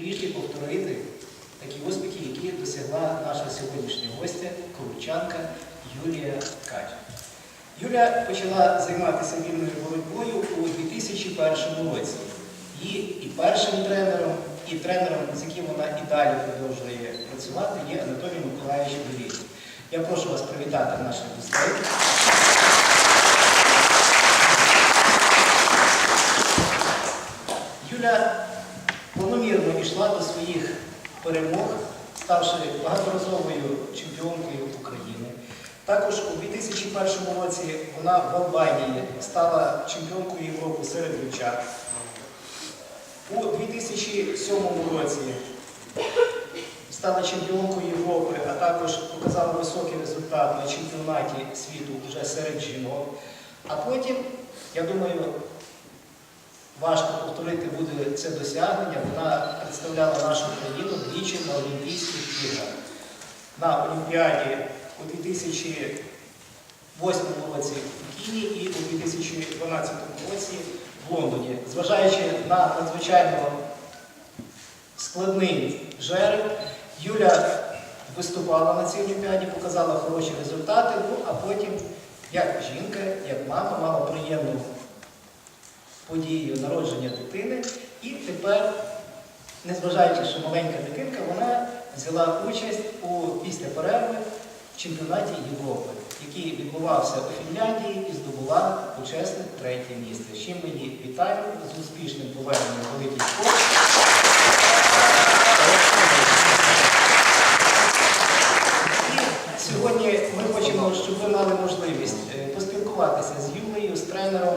трішки повторити такі успіхи, які досягла наша сьогоднішня гостя, колучанка Юлія Ткач. Юля почала займатися вільною боротьбою у 2001 році. Її і першим тренером, і тренером, з яким вона і далі продовжує працювати, є Анатолій Миколаївич Белій. Я прошу вас привітати наших гостей. Юля планомірно йшла до своїх перемог, ставши багаторазовою чемпіонкою України. Також у 2001 році вона в Албанії стала чемпіонкою Європи серед дівчат. У 2007 році стала чемпіонкою Європи, а також показала високий результат на чемпіонаті світу вже серед жінок. А потім, я думаю, важко повторити буде це досягнення. Вона представляла нашу країну двічі на Олімпійських іграх. На Олімпіаді у 2008 році в Києві і у 2012 році в Лондоні. Зважаючи на надзвичайно складний жереб, Юля виступала на цій Олімпіаді, показала хороші результати, ну а потім, як жінка, як мама, мала приємну подію народження дитини. І тепер, незважаючи, що маленька дитинка, вона взяла участь у після перерви в чемпіонаті Європи, який відбувався у Фінляндії і здобула почесне третє місце. З чим ми її вітаємо з успішним поверненням великий спорт. Сьогодні ми хочемо, щоб ви мали можливість е, поспілкуватися з Юлею, з тренером,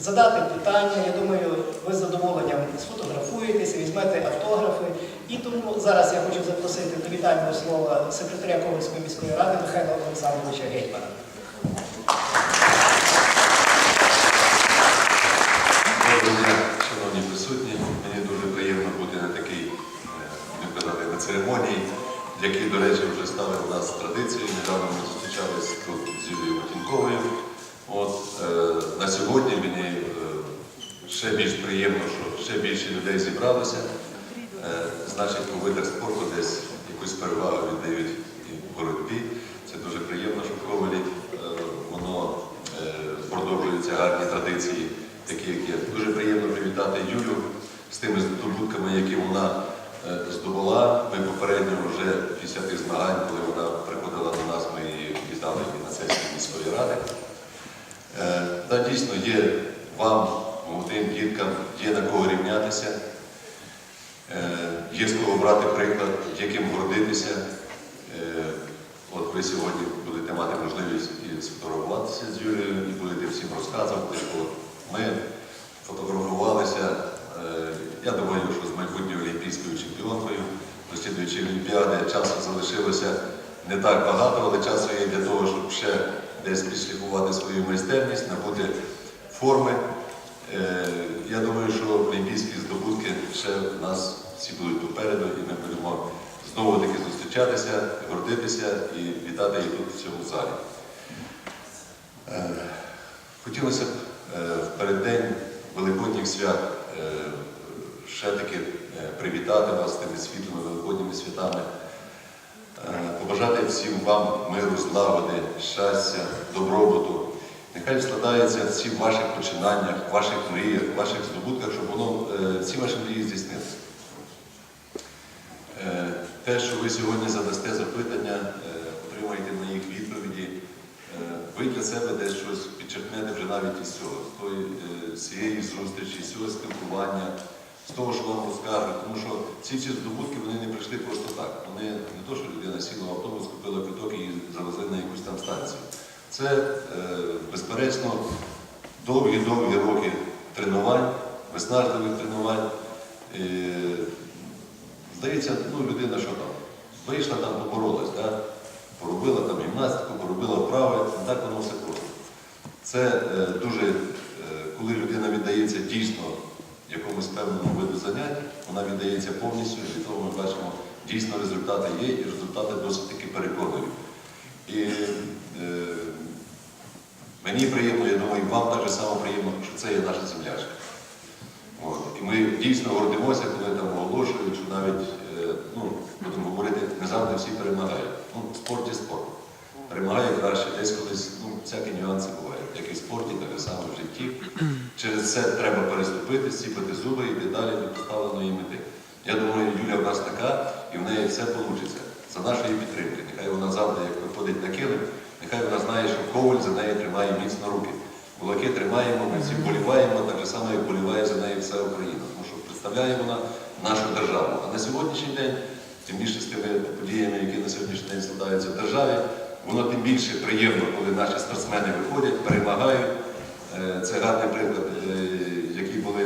задати питання. Я думаю, ви з задоволенням сфотографуєтеся, візьмете автографи. І тому зараз я хочу запросити до вітального слова секретаря Ковальської міської ради Михайла Олександровича Гетьмана. Доброго дня, шановні присутні. Мені дуже приємно бути на такій, будемо казати, на церемонії, які, до речі, вже стали у нас традицією. Недавно ми зустрічались тут з Юлією Матінковою. От, е, на сьогодні мені е, ще більш приємно, що ще більше людей зібралося. Е, значить, у видах спорту десь якусь перевагу віддають і боротьбі. Це дуже приємно, що в е, воно е, продовжуються гарні традиції, такі як є. Дуже приємно привітати Юлю з тими здобутками, які вона здобула. Ми попередньо вже після тих змагань, коли вона приходила до нас, ми її вітали на сесії міської ради. Е, Та дійсно є вам, молодим діткам, є на кого рівнятися. Е, Є з кого брати приклад, є ким гордитися. Е, От ви сьогодні будете мати можливість і сфотографуватися з Юлією, і будете всім розказувати. що Ми фотографувалися, я думаю, що з майбутньою олімпійською чемпіонкою, до олімпіади часу залишилося не так багато, але часу є для того, щоб ще десь підшліфувати свою майстерність, набути форми. Е, Я думаю, що олімпійські здобутки ще в нас всі будуть попереду, і ми будемо знову таки зустрічатися, гордитися і вітати їх тут в цьому залі. Е, Хотілося б е, в переддень Великодніх свят ще таки привітати вас тими світлими великодніми святами, побажати всім вам миру, злагоди, щастя, добробуту. Нехай складається всі в ваших починаннях, ваших мріях, ваших здобутках, щоб воно е, всі ваші мрії здійснилися. Е, Те, що ви сьогодні задасте запитання, е, отримаєте на їх відповіді, ви для себе десь щось підчеркнете вже навіть із цього, з цієї зустрічі, з цього спілкування, з того, що вам розкажуть. Тому що ці всі здобутки вони не прийшли просто так. Вони не то, що людина сіла в автобус, купила квиток і завезли на якусь там станцію. Це, е, безперечно, довгі-довгі роки тренувань, виснажливих тренувань. Е, Здається, ну, людина що там, вийшла там, поборолась, да? поробила там гімнастику, поробила вправи, так воно все просто. Це е, дуже, е, коли людина віддається дійсно якомусь певному виду занять, вона віддається повністю, і того ми бачимо, дійсно результати є, і результати досить таки переконливі. І е, мені приємно, я думаю, вам так само приємно, що це є наша земляшка. От. І ми дійсно гордимося, коли там оголошують, що навіть, е, ну, будемо говорити, не завжди всі перемагають. Ну, Спорт є спорт. Перемагає краще, десь колись, ну, всякі нюанси бувають. Як і в спорті, так і саме в житті. Через це треба переступити, сіпати зуби і йти далі до поставленої мети. Я думаю, Юля в нас така, і в неї все вийде. За нашої підтримки. Нехай вона завжди, як виходить на килим, нехай вона знає, що коваль за неї тримає міцно руки. Кулаки тримаємо, ми всі боліваємо, так само, як боліває за неї вся Україна. Тому що представляє вона нашу державу. А на сьогоднішній день, тим більше з тими подіями, які на сьогоднішній день складаються в державі, воно тим більше приємно, коли наші спортсмени виходять, перемагають. Е, Це гарний приклад, е, які були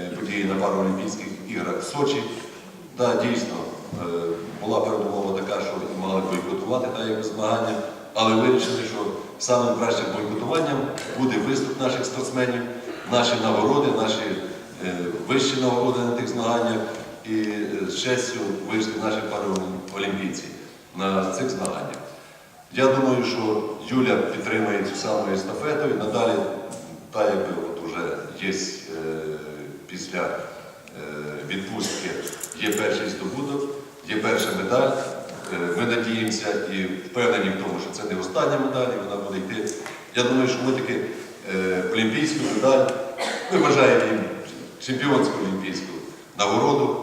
е, події на Паралімпійських іграх в Сочі. Так, дійсно, була передумова така, що мали бойкотувати та змагання, але вирішили, що самим кращим бойкотуванням буде виступ наших спортсменів, наші нагороди, наші вищі нагороди на тих змаганнях і з честю вийшли наші параолімпійці на цих змаганнях. Я думаю, що Юля підтримує цю саму естафету і надалі, так якби от уже є е, після е, відпустки, є перший здобуток, є перша медаль. Е, Ми надіємося і впевнені в тому, що це не остання медаль, і вона буде йти. Я думаю, що ми таки олімпійську медаль, ми вважаємо їм чемпіонську олімпійську нагороду.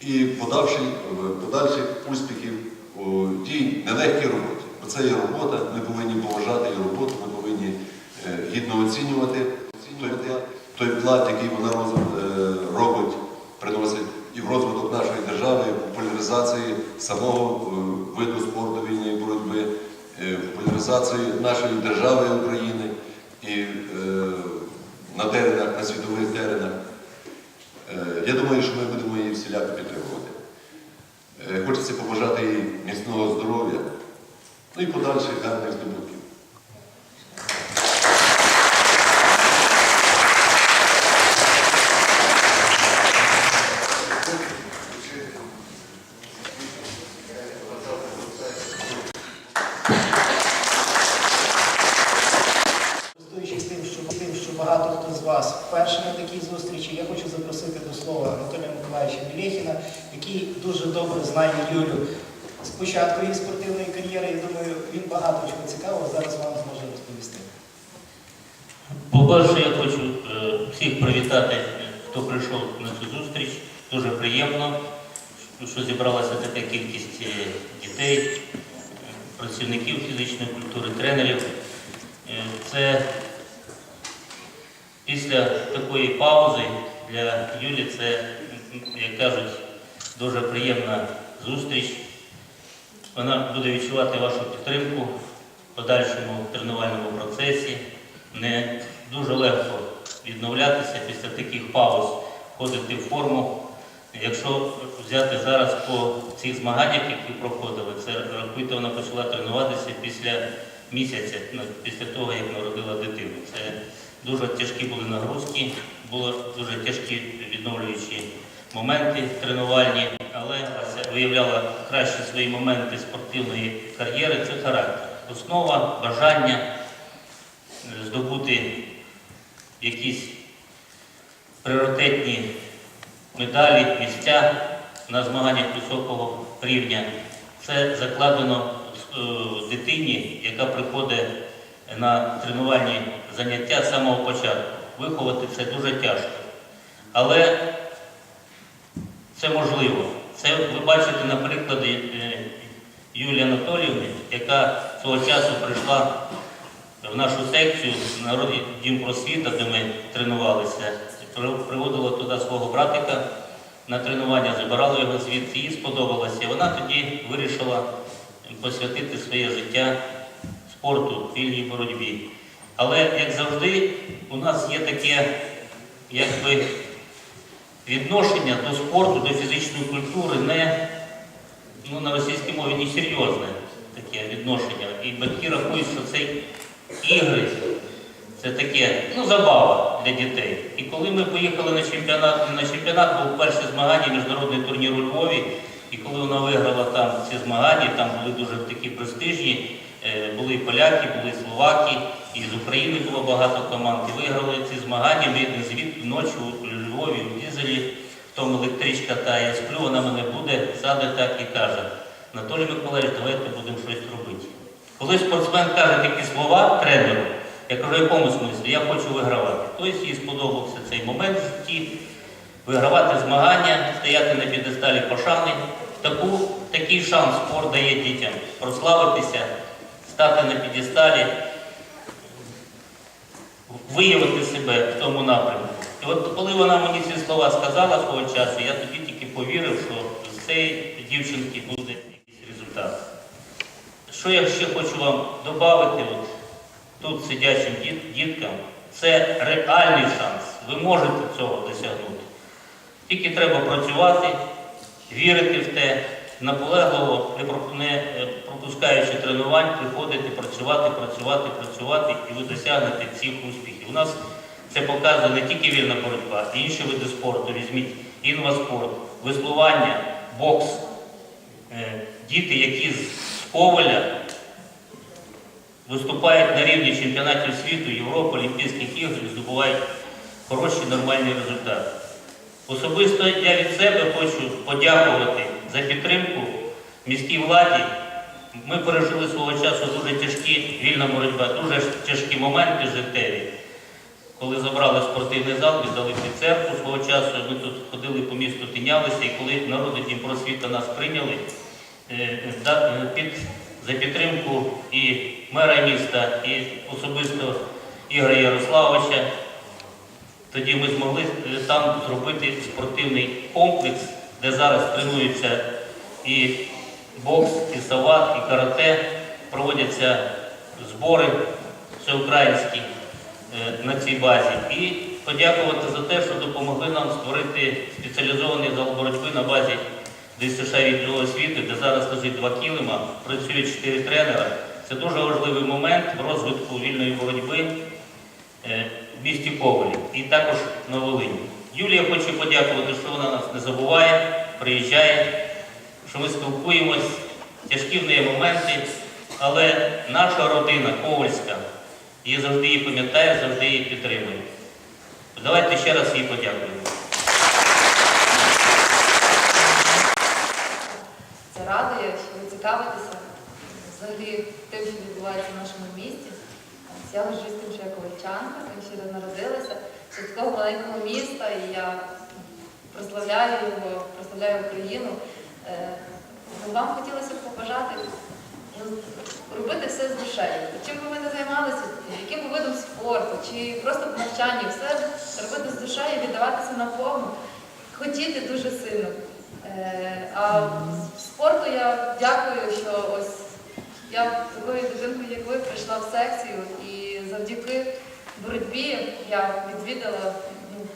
І подальших успіхів у тій нелегкій роботі. Бо це є робота, ми повинні поважати її роботу, ми повинні е, гідно оцінювати той, вклад, який вона е, робить, приносить і в розвиток нашої держави, і в популяризації самого е, виду спорту вільної боротьби, в популяризації нашої держави України і на теренах, на світових теренах. Я думаю, що ми будемо її всіляко підтримувати. Е, Хочеться побажати їй міцного здоров'я, ну і подальших гарних здобутків. Вас вперше на такій зустрічі, я хочу запросити до слова Анатолія Миколаївича Білєхіна, який добре знає Юлю з початку її спортивної кар'єри. Я думаю, він багато чого цікавого зараз вам зможе розповісти. По-перше, я хочу е, всіх привітати, хто прийшов на цю зустріч. Дуже приємно, що зібралася така кількість е, дітей, е, працівників фізичної культури, тренерів. Це після такої паузи для Юлі це, як кажуть, дуже приємна зустріч. Вона буде відчувати вашу підтримку в подальшому тренувальному процесі. Не дуже легко відновлятися після таких пауз, входити в форму. Якщо взяти зараз по цих змаганнях, які проходили, це рахуйте, вона почала тренуватися після місяця, ну, після того, як народила дитину. Це дуже тяжкі були нагрузки, були дуже тяжкі відновлюючі моменти тренувальні, але виявляла кращі свої моменти спортивної кар'єри це характер. Основа, бажання е, здобути якісь пріоритетні медалі, місця на змаганнях високого рівня. Це закладено е, дитині, яка приходить на тренувальні заняття з самого початку. Виховати це дуже тяжко. Але це можливо. Це ви бачите на прикладі е, Юлії Анатоліївни, яка свого часу прийшла в нашу секцію народний дім просвіта, де ми тренувалися, приводила туди свого братика на тренування, забирала його звідси, їй сподобалося. Вона тоді вирішила посвятити своє життя спорту, вільній боротьбі. Але, як завжди, у нас є таке, якби відношення до спорту, до фізичної культури не ну, на російській мові не серйозне таке відношення. І батьки рахують, що це ігри, це таке, ну, забава для дітей. І коли ми поїхали на чемпіонат, на чемпіонат був перше змагання, міжнародний турнір у Львові, і коли вона виграла там ці змагання, там були дуже такі престижні, е, були і поляки, були і словаки, і з України було багато команд. І виграли ці змагання, ми звіт ночі Львові, у Дізелі в тому електричка та я сплю, вона мене буде, саде так і каже. Анатолій Миколаївич, давайте будемо щось робити. Коли спортсмен каже такі слова тренеру, я кажу, в якому смислі? Я хочу вигравати. Тобто їй сподобався цей момент в житті, вигравати змагання, стояти на підесталі пошани. Таку, такий шанс спорт дає дітям прославитися, стати на підесталі, виявити себе в тому напрямку. І от коли вона мені ці слова сказала свого часу, я тоді тільки повірив, що з цієї дівчинки буде якийсь результат. Що я ще хочу вам додати, от, тут сидячим діт- діткам, це реальний шанс. Ви можете цього досягнути. Тільки треба працювати, вірити в те, наполегливо, не е, пропускаючи тренувань, приходити, працювати, працювати, працювати, і ви досягнете всіх успіхів. У нас це показує не тільки вільна боротьба, і інші види спорту. Візьміть інваспорт, веслування, бокс. Е, Діти, які з Коваля виступають на рівні чемпіонатів світу, Європи, Олімпійських ігор і здобувають хороші нормальні результати. Особисто я від себе хочу подякувати за підтримку міській владі. Ми пережили свого часу дуже тяжкі вільна боротьба, дуже тяжкі моменти життєві. Коли забрали спортивний зал, віддали під церкву. Свого часу, ми тут ходили по місту, тинялися, і коли народи Дніпросвіта нас прийняли, е, е, під, за підтримку і мера міста, і особисто Ігоря Ярославовича, тоді ми змогли е, там зробити спортивний комплекс, де зараз тренуються і бокс, і сават, і карате, проводяться збори всеукраїнські на цій базі. І подякувати за те, що допомогли нам створити спеціалізований зал боротьби на базі ДСШ відділу освіти, де зараз лежить два килима, працюють чотири тренера. Це дуже важливий момент в розвитку вільної боротьби е, в місті Ковалі і також на Волині. Юлія хочу подякувати, що вона нас не забуває, приїжджає, що ми спілкуємось, тяжкі в неї моменти, але наша родина Ковальська її завжди її пам'ятає, завжди її підтримує. Давайте ще раз їй подякуємо. Це радує, що ви цікавитеся взагалі тим, що відбувається в нашому місті. Я горжусь тим, що я ковальчанка, тим, що я народилася, що такого маленького міста, і я прославляю його, прославляю Україну. Е, Вам хотілося б побажати робити все з душею. Чим би ви не займалися, яким видом спорту, чи просто в навчанні, все робити з душею, віддаватися наповну, хотіти дуже сильно. Е, А спорту я дякую, що ось я такою дитинкою, як ви, прийшла в секцію і завдяки боротьбі я відвідала ну,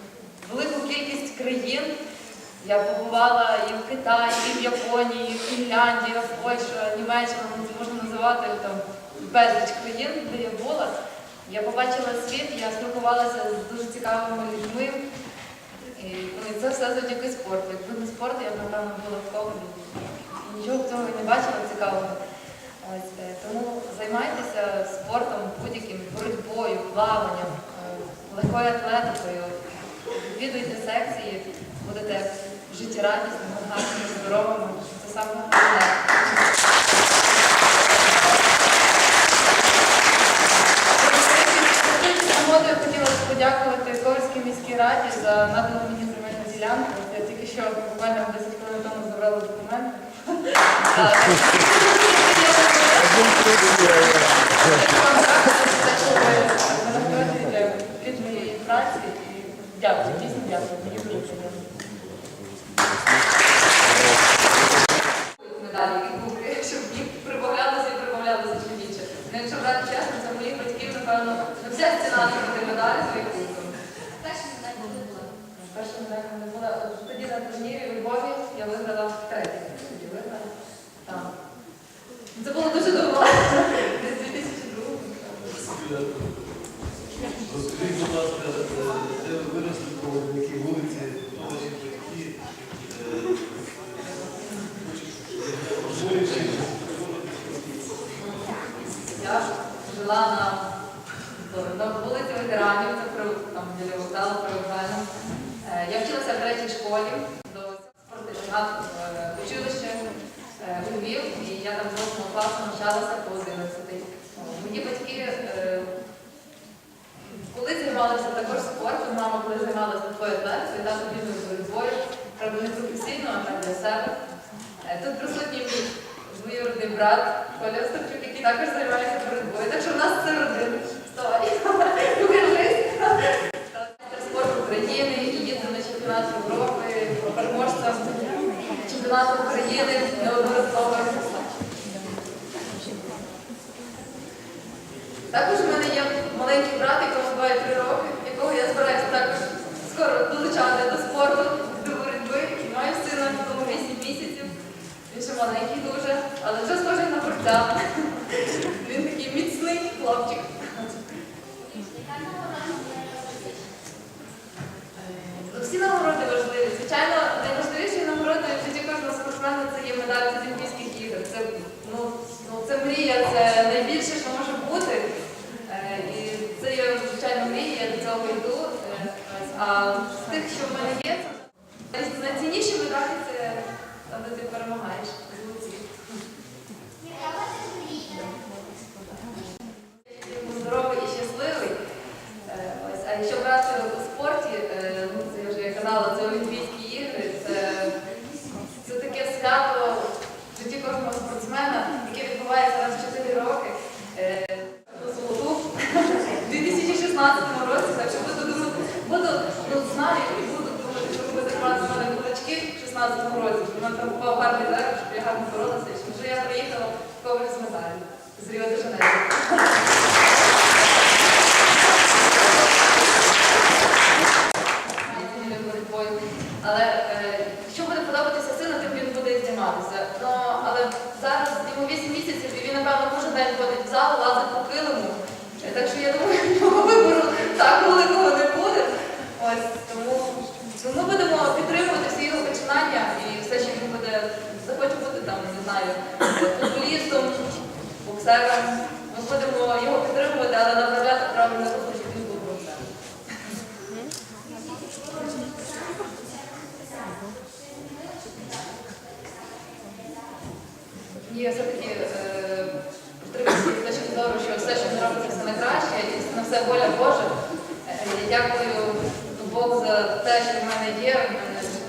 велику кількість країн. Я побувала і в Китаї, і в Японії, і в Фінляндії, в Польща, Німеччина, ну, це можна називати там безліч країн, де я була. Я побачила світ, я спілкувалася з дуже цікавими людьми. І ну, це все завдяки спорту. Якби не спорту, я б, напевно, була в ковалі. І нічого в цьому і не бачила цікавого. Е, тому займайтеся спортом будь-яким, боротьбою, плаванням, е, легкою атлетикою. Відвідуйте секції, будете життєрадісними, гарними, здоровими. Це саме головне. Нагодою хотіла б подякувати Ковальській міській раді за надану мені земельну ділянку. Я тільки що буквально 10 хвилин тому забрала документи. Так. Вам дякую за те, що ви мене нагороджуєте від моєї праці. І Дякую, дійсно дякую. Мені дуже приємно. Медалі і кубки, щоб їх прибавлялося і прибавлялося ще більше. Ну, якщо брати чесно, це моїх батьків, напевно, ну, вся стіна носити медалі своїх кубками. Перша медаль не була. От Тоді на турнірі у Львові я виграла третє. Тоді виграла. Там. Це було дуже давно. Десь 2002 Розкажіть, будь ласка, е, де ви виросли, по якій вулиці, ваші батьки, е, вулиці, Я жила на, на вулиці ветеранів, це при, там біля вокзалу привокзальному. Е, Я вчилася в третій школі до спортивного училища е, у Львів, і я там з 8 класу навчалася по 11. Мої батьки е, коли займалися також спортом, мама коли атлетикою, тато бігав боротьбою, правда не професійно, а для себе. Е, Тут присутній двоюродний брат Коля Остапчук, який також займається боротьбою. Так що в нас це. Майстер спорту України, їздив на чемпіонат Європи, переможцем чемпіонату України неодноразово. Також в мене є маленький брат, якому має три роки, якого я збираюся також скоро долучати до спорту, до боротьби. І маю сина, якому 8 місяців. Він ще маленький дуже, але вже схожий на борця. Він такий міцний хлопчик. Ну, Всі нагороди важливі. Звичайно, найважливішою нагородою в житті кожного спортсмена це є медаль з Олімпійських ігор. Це, ну, ну, це мрія, це найбільше, що може бути. Е, І це є, звичайно, мрія, я до цього йду. Е, ось. А з тих, що в мене є, це найцінніші медалі це там, де ти перемагаєш. Золоті. Він Здоровий і щасливий. Е, Ось. А якщо брати у спорті, е, ну, це я вже казала, це Олімпійські ігри, це, це таке свято в житті кожного спортсмена, яке відбувається раз в 4 роки. Е, Золоту в 2016 році, так що буду думати, буду ну, знаю і буду думати, що буде клас в мене кулачки в 16 році, щоб в мене там попав гарний удар, щоб я гарно боролася, і щоб вже я приїхала в коваль з медаллю з Ріо де Жанейро. займається боротьбою. Але е, якщо буде подобатися сину, тим він буде займатися. Ну, але зараз йому 8 місяців, і він, напевно, кожен день ходить в зал, лазить по килиму. Е, Так що я думаю, його вибору так великого не буде. Ось, тому ну, ми будемо підтримувати всі його починання і все, що він буде, захоче бути там, не знаю, футболістом, боксером. Ми будемо його підтримувати, але направляти правильно, щоб він був боксером. Є все-таки е, точки зору, що все, що ми робимо, це найкраще, і на все воля Божа. Е, Я дякую Богу за те, що в мене є.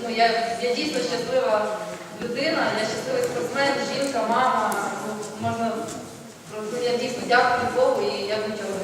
Ну, я, я дійсно щаслива людина, я щасливий спортсмен, жінка, мама. Ну, Можна, я дійсно дякую Богу і я нічого